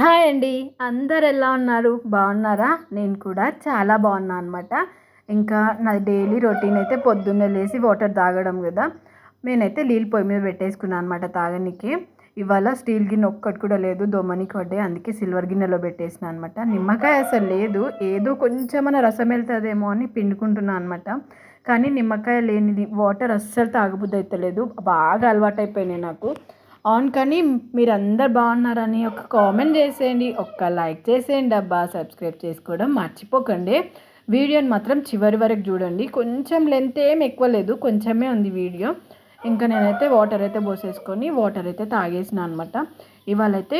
Hi అండి. అందరు ఎలా ఉన్నారు? బాగున్నారా? నేను కూడా చాలా బాగున్నా అనమాట ఇంకా నా డైలీ రొటీన్ అయితే పొద్దున్నే లేచి వాటర్ తాగడం కదా. నేనైతే నీళ్ళు పొయ్యి మీద పెట్టేసుకున్నాను అనమాట తాగనికి. ఇవాళ స్టీల్ గిన్నె ఒక్కటి కూడా లేదు దోమని కొడ్డే అందుకే సిల్వర్ గిన్నెలో పెట్టేసిన అనమాట నిమ్మకాయ అసలు లేదు ఏదో కొంచెమన్నా రసం వెళ్తుందేమో అని పిండుకుంటున్నాను అనమాట కానీ నిమ్మకాయ లేనిది వాటర్ అస్సలు తాగబుద్ధి అయితే లేదు బాగా అలవాటు అయిపోయినాయి నాకు. అవును కానీ మీరు అందరు బాగున్నారని ఒక కామెంట్ చేసేయండి ఒక్క లైక్ చేసేయండి అబ్బా. సబ్స్క్రైబ్ చేసుకోవడం మర్చిపోకండి. వీడియోని మాత్రం చివరి వరకు చూడండి. కొంచెం లెంత్ ఏం ఎక్కువ లేదు కొంచెమే ఉంది వీడియో. ఇంకా నేనైతే వాటర్ అయితే పోసేసుకొని వాటర్ అయితే తాగేసిన అనమాట ఇవాళైతే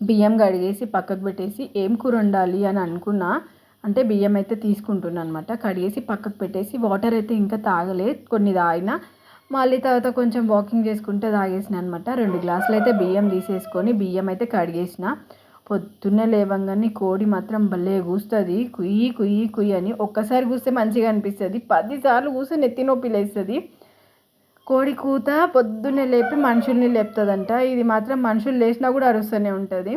బియ్యం కడిగేసి పక్కకు పెట్టేసి ఏం కూర వండాలి అని అనుకున్నా అంటే బియ్యం అయితే తీసుకుంటున్నాను అనమాట కడిగేసి పక్కకు పెట్టేసి వాటర్ అయితే ఇంకా తాగలేదు కొన్ని తాగినా మళ్ళీ తర్వాత కొంచెం వాకింగ్ చేసుకుంటే తాగేసిన అనమాట రెండు గ్లాసులు అయితే బియ్యం తీసేసుకొని బియ్యం అయితే కడిగేసిన. పొద్దున్నే లేవంగానే కోడి మాత్రం భలే కూస్తుంది. కుయ్యి కుయ్యి కుయ్యి అని ఒక్కసారి కూస్తే మంచిగా అనిపిస్తుంది. పదిసార్లు కూస్తే నెత్తి నొప్పి లేస్తుంది. కోడి కూత పొద్దున్నే లేపి మనుషుల్ని లేపుతుందంట. ఇది మాత్రం మనుషులు లేచినా కూడా అరుస్తూనే ఉంటుంది.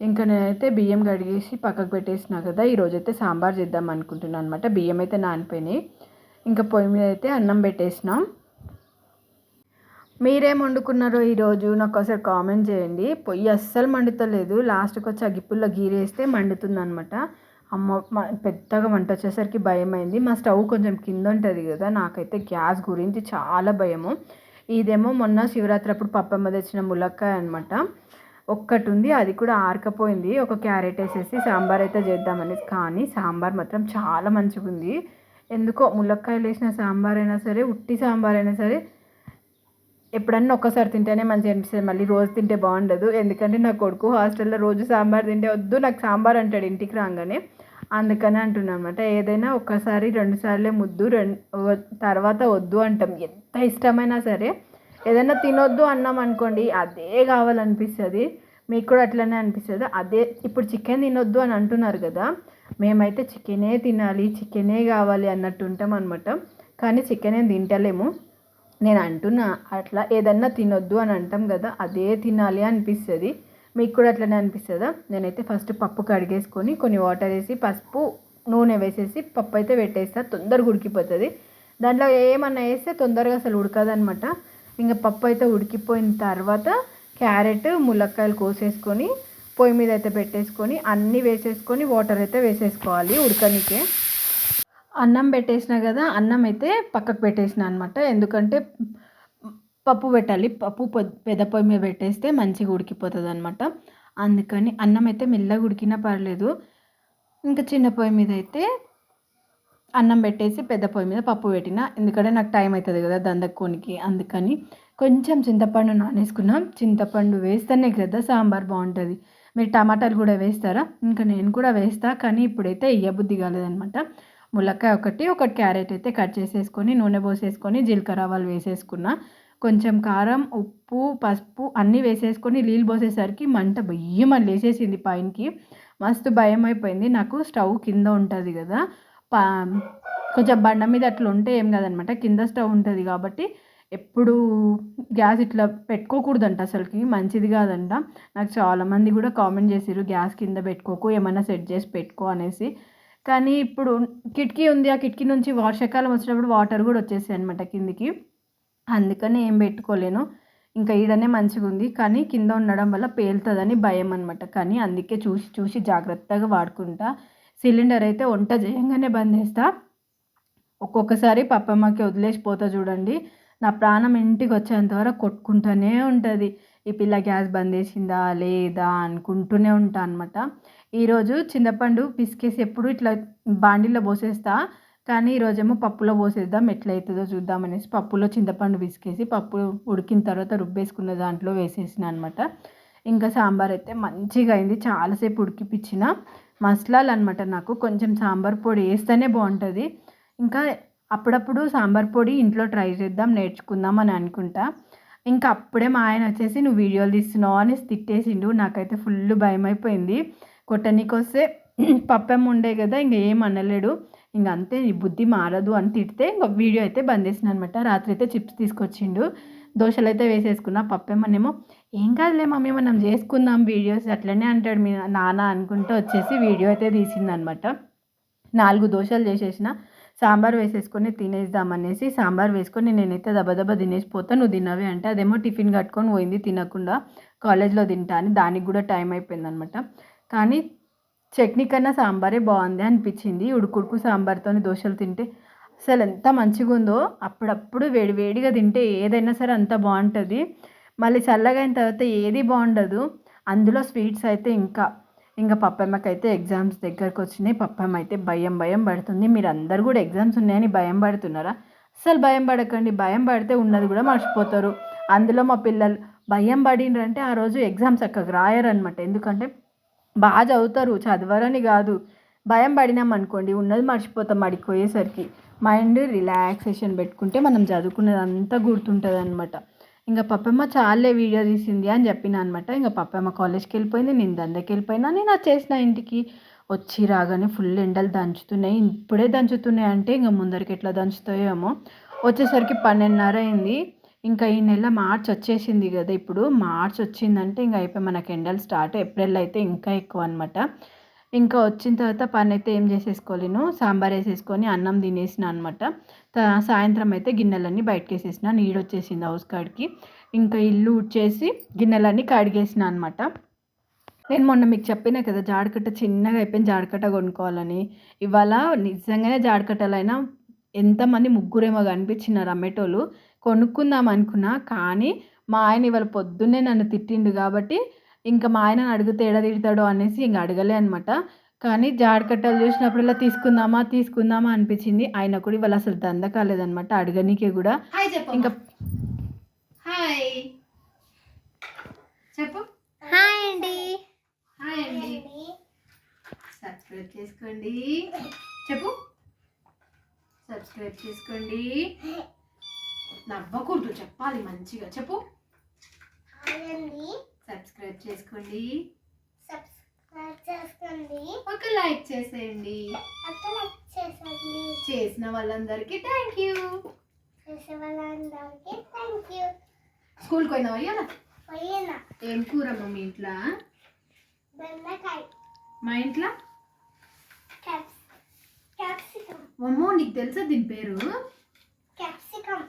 ఇంకా నేనైతే బియ్యం కడిగేసి పక్కకు పెట్టేసిన కదా ఈరోజు అయితే సాంబార్ చేద్దాం అనుకుంటున్నాను అనమాట బియ్యం అయితే నానిపోయినాయి. ఇంకా పొయ్యి మీద అయితే అన్నం పెట్టేసినాం. మీరేం వండుకున్నారో ఈరోజు నాకు ఒకసారి కామెంట్ చేయండి. పొయ్యి అస్సలు మండుతలేదు. లాస్ట్కి వచ్చి అగిప్పుల్లో గీరేస్తే మండుతుంది అనమాట అమ్మ పెద్దగా వంట వచ్చేసరికి భయం అయింది మా స్టవ్ కొంచెం కింద ఉంటుంది కదా నాకైతే గ్యాస్ గురించి చాలా భయము. ఇదేమో మొన్న శివరాత్రి అప్పుడు పప్పమ్మ తెచ్చిన ములక్కాయ అనమాట ఒక్కటి ఉంది అది కూడా ఆరకపోయింది. ఒక క్యారెట్ వేసేసి సాంబార్ అయితే చేద్దామని కానీ సాంబార్ మాత్రం చాలా మంచిగా ఉంది ఎందుకో ములక్కాయలు వేసిన సాంబార్ అయినా సరే ఉట్టి సాంబార్ అయినా సరే ఎప్పుడన్నా ఒక్కసారి తింటేనే మంచిగా అనిపిస్తుంది. మళ్ళీ రోజు తింటే బాగుండదు. ఎందుకంటే నా కొడుకు హాస్టల్లో రోజు సాంబార్ తింటే వద్దు నాకు సాంబార్ అంటాడు ఇంటికి రాగానే. అందుకని అంటున్నా అనమాట ఏదైనా ఒక్కసారి రెండు సార్లే ముద్దు రెండు తర్వాత వద్దు అంటాం. ఎంత ఇష్టమైనా సరే. ఏదైనా తినొద్దు అన్నాం అనుకోండి అదే కావాలనిపిస్తుంది. మీకు కూడా అట్లనే అనిపిస్తుంది. అదే ఇప్పుడు చికెన్ తినొద్దు అని అంటున్నారు కదా. మేమైతే చికెనే తినాలి చికెనే కావాలి అన్నట్టు ఉంటాం అనమాట కానీ చికెన్ తింటలేము. నేను అంటున్నా అట్లా ఏదన్నా తినొద్దు అని అంటాం కదా అదే తినాలి అనిపిస్తుంది. మీకు కూడా అట్లనే అనిపిస్తుందా? నేనైతే ఫస్ట్ పప్పు కడిగేసుకొని కొన్ని వాటర్ వేసి పసుపు నూనె వేసేసి పప్పు అయితే పెట్టేస్తా తొందరగా ఉడికిపోతుంది. దాంట్లో ఏమన్నా వేస్తే తొందరగా అసలు ఉడకదనమాట ఇంకా పప్పు అయితే ఉడికిపోయిన తర్వాత క్యారెట్ ములక్కాయలు కోసేసుకొని పొయ్యి మీద అయితే పెట్టేసుకొని అన్నీ వేసేసుకొని వాటర్ అయితే వేసేసుకోవాలి ఉడకనికే. అన్నం పెట్టేసిన కదా అన్నం అయితే పక్కకు పెట్టేసిన అనమాట ఎందుకంటే పప్పు పెట్టాలి. పప్పు పెద్ద పొయ్యి మీద పెట్టేస్తే మంచిగా ఉడికిపోతుంది అనమాట అందుకని అన్నం అయితే మెల్లగా ఉడికినా పర్లేదు. ఇంకా చిన్న పొయ్యి మీద అయితే అన్నం పెట్టేసి పెద్ద పొయ్యి మీద పప్పు పెట్టిన. ఎందుకంటే నాకు టైం అవుతుంది కదా దందక్కోనికి. అందుకని కొంచెం చింతపండు నానేసుకున్నాం. చింతపండు వేస్తేనే కదా సాంబార్ బాగుంటుంది. మీరు టమాటాలు కూడా వేస్తారా? ఇంకా నేను కూడా వేస్తా. కానీ ఇప్పుడైతే ఇయ్యబుద్ధి కాలేదనమాట ములక్కాయ ఒకటి ఒక క్యారెట్ అయితే కట్ చేసేసుకొని నూనె పోసేసుకొని జీలకర్ర ఆవాలు వేసేసుకున్న. కొంచెం కారం ఉప్పు పసుపు అన్నీ వేసేసుకొని నీళ్ళు పోసేసరికి మంట బయ్యమని లేసేసింది పైనకి మస్తు భయం అయిపోయింది నాకు స్టవ్ కింద ఉంటుంది కదా. పా కొంచెం బండ మీద అట్లా ఉంటే ఏం కదనమాట. కింద స్టవ్ ఉంటుంది కాబట్టి ఎప్పుడు గ్యాస్ ఇట్లా పెట్టుకోకూడదంట అసలుకి. మంచిది కాదంట. నాకు చాలామంది కూడా కామెంట్ చేసారు గ్యాస్ కింద పెట్టుకోకు ఏమైనా సెట్ చేసి పెట్టుకో అనేసి. కానీ ఇప్పుడు కిటికీ ఉంది. ఆ కిటికీ నుంచి వర్షాకాలం వచ్చినప్పుడు వాటర్ కూడా వచ్చేసాయి అనమాట కిందికి. అందుకని ఏం పెట్టుకోలేను. ఇంకా ఈడనే మంచిగా ఉంది. కానీ కింద ఉండడం వల్ల పేలుతుందని భయం అనమాట కానీ అందుకే చూసి చూసి జాగ్రత్తగా వాడుకుంటా. సిలిండర్ అయితే వంట చేయంగానే బంద్ చేస్తా. ఒక్కొక్కసారి పప్పమ్మకి వదిలేసిపోతా చూడండి. నా ప్రాణం ఇంటికి వచ్చేంత వరకు కొట్టుకుంటూనే ఉంటుంది. ఈ పిల్ల గ్యాస్ బంద్ చేసిందా లేదా అనుకుంటూనే ఉంటా అనమాట ఈరోజు చింతపండు పిసికేసి ఎప్పుడు ఇట్లా బాండీలో పోసేస్తా కానీ ఈరోజేమో పప్పులో పోసేద్దాం ఎట్లయితుందో చూద్దామనేసి పప్పులో చింతపండు పిసికేసి పప్పు ఉడికిన తర్వాత రుబ్బేసుకున్న దాంట్లో వేసేసిన అనమాట ఇంకా సాంబార్ అయితే మంచిగా అయింది చాలాసేపు ఉడికిపించిన. మసాలాలు అనమాట నాకు కొంచెం సాంబార్ పొడి వేస్తేనే బాగుంటుంది. ఇంకా అప్పుడప్పుడు సాంబార్ పొడి ఇంట్లో ట్రై చేద్దాం నేర్చుకుందాం అని అనుకుంటా. ఇంకా అప్పుడే మా ఆయన వచ్చేసి నువ్వు వీడియోలు తీస్తున్నావు అని తిట్టేసిండు. నాకైతే ఫుల్ భయం అయిపోయింది కొట్టనీకి వస్తే పప్పెమ్మ ఉండే కదా ఇంకా ఏం అనలేడు. ఇంక అంతే నీ బుద్ధి మారదు అని తిడితే ఇంక వీడియో అయితే బంద్ చేసిన అనమాట రాత్రి అయితే చిప్స్ తీసుకొచ్చిండు. దోశలు అయితే వేసేసుకున్నా. పప్పెమ్మనేమో ఏం కాదులే మమ్మీ మనం చేసుకుందాం వీడియోస్ అట్లనే అంటాడు మీ నాన్న అనుకుంటూ వచ్చేసి వీడియో అయితే తీసిందనమాట నాలుగు దోశలు చేసేసిన. సాంబార్ వేసేసుకొని తినేద్దామనేసి సాంబార్ వేసుకొని నేనైతే దబదబ తినేసిపోతా నువ్వు తినవే అంటే అదేమో టిఫిన్ కట్టుకొని పోయింది తినకుండా కాలేజ్లో తింటా అని. దానికి కూడా టైం అయిపోయింది అనమాట కానీ చట్నీ కన్నా సాంబారే బాగుంది అనిపించింది. ఉడుకుడుకు సాంబార్తో దోశలు తింటే అసలు ఎంత మంచిగా ఉందో. అప్పుడప్పుడు వేడి వేడిగా తింటే ఏదైనా సరే అంత బాగుంటుంది. మళ్ళీ చల్లగా అయిన తర్వాత ఏది బాగుండదు. అందులో స్వీట్స్ అయితే ఇంకా ఇంకా పప్పమ్మకి అయితే ఎగ్జామ్స్ దగ్గరకు వచ్చినాయి పప్పమ్మ అయితే భయం భయం పడుతుంది. మీరు అందరు కూడా ఎగ్జామ్స్ ఉన్నాయని భయం పడుతున్నారా? అసలు భయం పడకండి. భయం పడితే ఉన్నది కూడా మర్చిపోతారు. అందులో మా పిల్లలు భయం పడిండ్రంటే ఆ రోజు ఎగ్జామ్స్ అక్కడికి రాయరనమాట ఎందుకంటే బాగా చదువుతారు. చదవరని కాదు. భయం పడినాం అనుకోండి. ఉన్నది మర్చిపోతాం అడిగిపోయేసరికి మైండ్ రిలాక్సేషన్ పెట్టుకుంటే మనం చదువుకున్నది అంతా గుర్తుంటుంది అనమాట ఇంకా పప్పమ్మ చాలే వీడియో తీసింది అని చెప్పిన అనమాట ఇంకా పప్పమ్మ కాలేజ్కి వెళ్ళిపోయింది నేను దందకి వెళ్ళిపోయినా నేను వచ్చేసిన ఇంటికి. వచ్చి రాగానే ఫుల్ ఎండలు దంచుతున్నాయి ఇప్పుడే దంచుతున్నాయి అంటే ఇంకా ముందరికి ఎట్లా దంచుతాయేమో వచ్చేసరికి పన్నెండున్నర అయింది. ఇంకా ఈ నెల మార్చ్ వచ్చేసింది కదా ఇప్పుడు. మార్చ్ వచ్చిందంటే ఇంకా అయిపోయి మనకి ఎండలు స్టార్ట్ ఏప్రిల్ అయితే ఇంకా ఎక్కువ అనమాట ఇంకా వచ్చిన తర్వాత పని అయితే ఏం చేసేసుకోలేను సాంబార్ వేసేసుకొని అన్నం తినేసిన అనమాట సాయంత్రం అయితే గిన్నెలన్నీ బయటకు వేసేసిన నీడొచ్చేసింది హౌస్ కాడికి. ఇంకా ఇల్లు ఉడ్చేసి గిన్నెలన్నీ కడిగేసిన అనమాట నేను మొన్న మీకు చెప్పిన కదా జాడకట్ట చిన్నగా అయిపోయింది. జాడకట్ట కొనుక్కోవాలని. ఇవాళ నిజంగానే జాడకట్టలైనా ఎంతమంది ముగ్గురేమో కనిపించినారు అమ్మేటోళ్ళు. కొనుక్కుందాం అనుకున్నా కానీ మా ఆయన ఇవాళ పొద్దున్నే నన్ను తిట్టిండు కాబట్టి ఇంకా మా ఆయనను అడిగితే ఎడ తిడతాడో అనేసి ఇంక అడగలే అనమాట కానీ జాడకట్టలు చూసినప్పుడల్లా తీసుకుందామా తీసుకుందామా అనిపించింది. ఆయన కూడా ఇవాళ అసలు దంద కాలేదనమాట అడగనీకే కూడా. హాయ్ చెప్పు ఇంకా హాయ్. చెప్పు. హాయ్ అండి. హాయ్ అండి. సబ్స్క్రైబ్ చేసుకోండి. చెప్పు. సబ్స్క్రైబ్ చేసుకోండి. నవ్వకూడదు చెప్పాలి మంచిగా. చెప్పు. అండి. సబ్స్క్రైబ్ చేసుకోండి. సబ్స్క్రైబ్ చేసుకోండి. ఒక లైక్ చేసేయండి. అక్కడ లైక్ చేసండి చేసిన వాళ్ళందరికీ థ్యాంక్ యూ చేసే వాళ్ళందరికీ థ్యాంక్ యూ స్కూల్కి పోయినావా ఇవాళ పోయిన. ఏం కూర మీ ఇంట్లో? బెండకాయ. మా ఇంట్లో? క్యాప్స్ క్యాప్సికమ్ అమ్మో నీకు తెలుసా దీని పేరు? క్యాప్సికమ్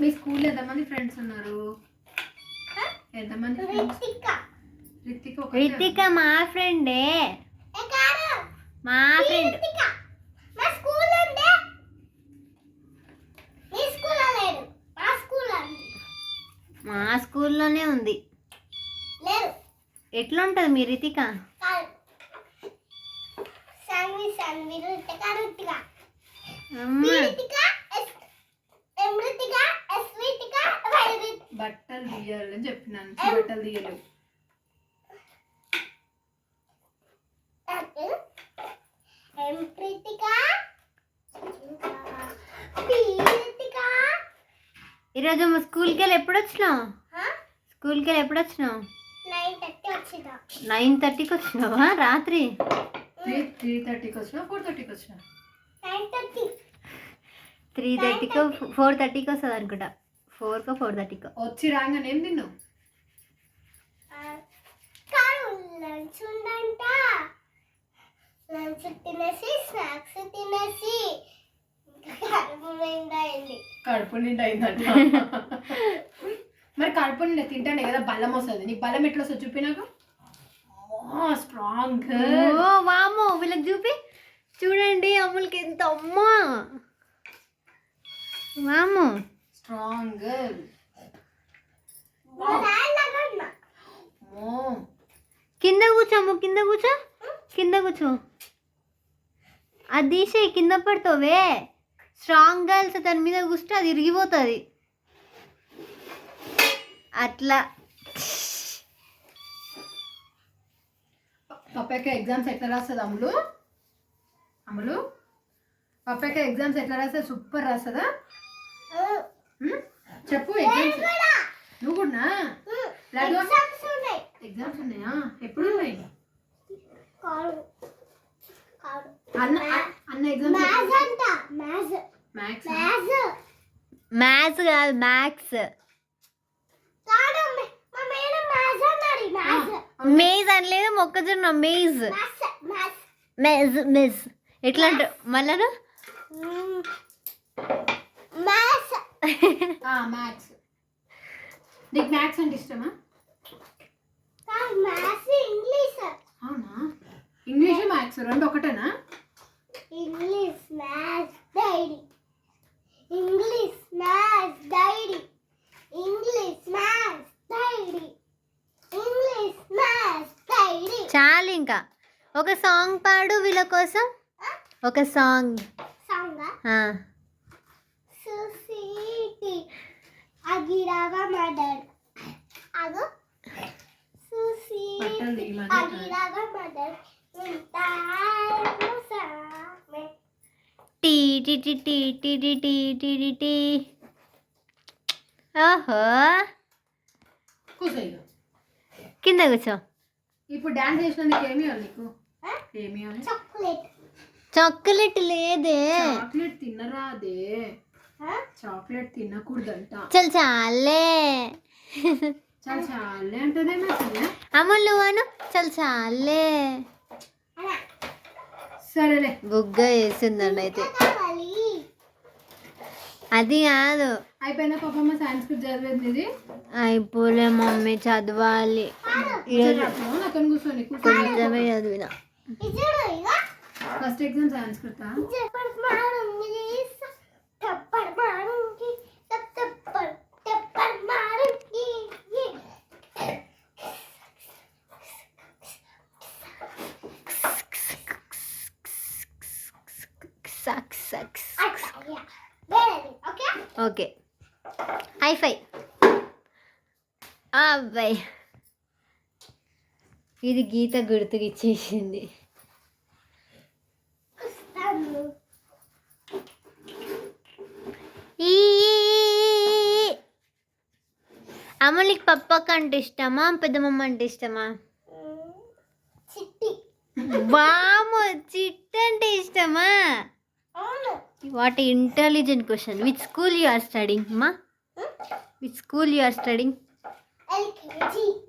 మీ స్కూల్లో ఎంతమంది ఫ్రెండ్స్ ఉన్నారు? ఎంతమంది రితిక. మా ఫ్రెండే మా ఫ్రెండ్ మా స్కూల్లోనే ఉంది. లేదు. ఎట్లా ఉంటుంది మీ రితిక సాన్వి సాన్వి రితిక రితిక రితిక రితిక రితిక బట్టలు తీయాలని చెప్పినాను. బట్టలు తీయలేవు ఈరోజు మా స్కూల్కి వెళ్ళి ఎప్పుడు వచ్చినావు? స్కూల్కి వెళ్ళి ఎప్పుడు వచ్చినావు? నైన్ థర్టీకి వచ్చినావా? రాత్రి? త్రీ త్రీ థర్టీకి వచ్చినా? ఫోర్ థర్టీకి వచ్చినా? త్రీ థర్టీకో ఫోర్ థర్టీకి వస్తుంది అనుకుంటా. ఫోర్కో ఫోర్ థర్టీకో వచ్చి రాగానే ఏం తిన్నావు? లంచ్ ఉందంట. లంచ్ తినేసి స్నాక్స్ తినేసి. కడుపు నిండా అయింది. కడుపు నిండా అయిందంట. మరి కడుపు నిండా తింటానే కదా బలం వస్తుంది. నీకు బలం ఎట్లా వస్తుంది చూపి నాకు. స్ట్రాంగ్ ఓ వామో వీళ్ళకి చూపి. చూడండి అమ్ములకి ఎంత అమ్మా. వామో స్ట్రాంగ్. కింద కూర్చో అమ్ము కింద కూర్చో. కింద కూర్చో. అది తీసే కింద పడుతావే. స్ట్రాంగ్ గర్ల్స్ దాని మీద కూర్చుంటే అది ఇరిగిపోతుంది. అట్లా. పప్పక్క ఎగ్జామ్స్ ఎట్లా రాస్తుంది అమ్ములు అమ్ములు పప్పక్క ఎగ్జామ్స్ ఎట్లా రాస్తుంది? సూపర్ రాస్తుందా? చెప్పు ఎగ్జామ్స్ నువ్వు కూడా ఎగ్జామ్స్ ఉన్నాయి. ఎగ్జామ్స్ ఉన్నాయా? ఎప్పుడు ఉన్నాయి? అన్న అన్న exams maths maths. Maths. Maths కాదు మ్యాథ్స్. మేజ్ అనలేదు మొక్కజొన్న మేజ్. Maze maze. ఎట్లా మళ్ళా మ్యాథ్స్. నీకు మ్యాథ్స్ అంటే ఇష్టమా? ఇంగ్లీష్. అవునా? ఇంగ్లీష్ మ్యాథ్స్ రెండు ఒకటేనా? English maths diary English maths diary English maths diary English maths diary చాలు ఇంకా. ఒక సాంగ్ పాడు వీళ్ళ కోసం. ఒక సాంగ్. సాంగ్ ఆ. సుసీటి అగిరావ మదర్ అగో. మధ్య అగిరావ mother tea tea tea tea tea tea tea tea tea tea. ఓహో. కూర్చో ఇక. కింద కూర్చో. ఇప్పుడు డాన్స్ చేసినందుకు ఏమి ఇవ్వాలి నీకు? ఏమి చాక్లెట్. చాక్లెట్ లేదే. చాక్లెట్ తిన్నరా అదే చాక్లెట్ తినకూడదంట. చల్ చాలే. చల్ చాలే అంటదే అమలు అను. చాలే సరేలే. బుగ్గ వేసిందండి అయితే. అది కాదు. సైన్స్ చదివేది అయిపోలే మమ్మీ చదవాలి. కొంచెమే చదివిన. First exam science suck sucks okay okay hi fi అబ్బాయి ఇది గీత గుర్తుకి ఇచ్చేసింది అమలికి పప్పక్క అంటే ఇష్టమా? పెద్దమ్మ అంటే ఇష్టమా? చిట్టి. వాము చిట్ అంటే ఇష్టమా? What intelligent question which school you are studying మా which school you are studying LKG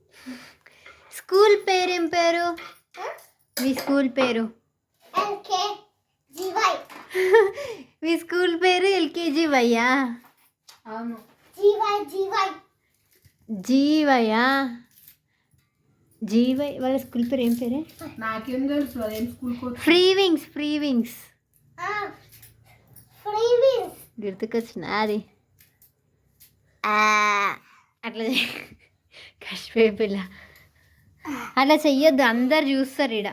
school పేరు ఏం పేరు? మీ స్కూల్ పేరు? మీ స్కూల్ పేరు ఎల్కేజీ వయ్యా అవును. జీవై జీవై జీవయ్యా జీవై వాళ్ళ స్కూల్ పేరు ఏం పేరే? నాకేం తెలుసు ఫ్రీ వింగ్స్ ఫ్రీ వింగ్స్ గుర్తుకొచ్చిన అది. అట్లా. కష్టపోయే పిల్ల. అట్లా చెయ్యొద్దు అందరు చూస్తారు ఈడ.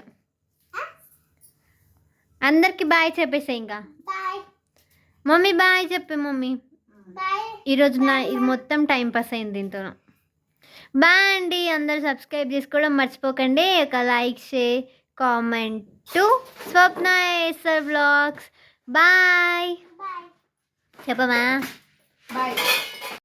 అందరికి బాయ్ చెప్పేసా ఇంకా. మమ్మీ బాయ్ చెప్పే మమ్మీ. ఈరోజు నా ఇది మొత్తం టైం పాస్ అయింది దీంతో బాయ్ అండి అందరు సబ్స్క్రైబ్ చేసుకోవడం మర్చిపోకండి. ఒక like share comment to Swapna Acer Vlogs. Bye. Bye. Bye. Bye.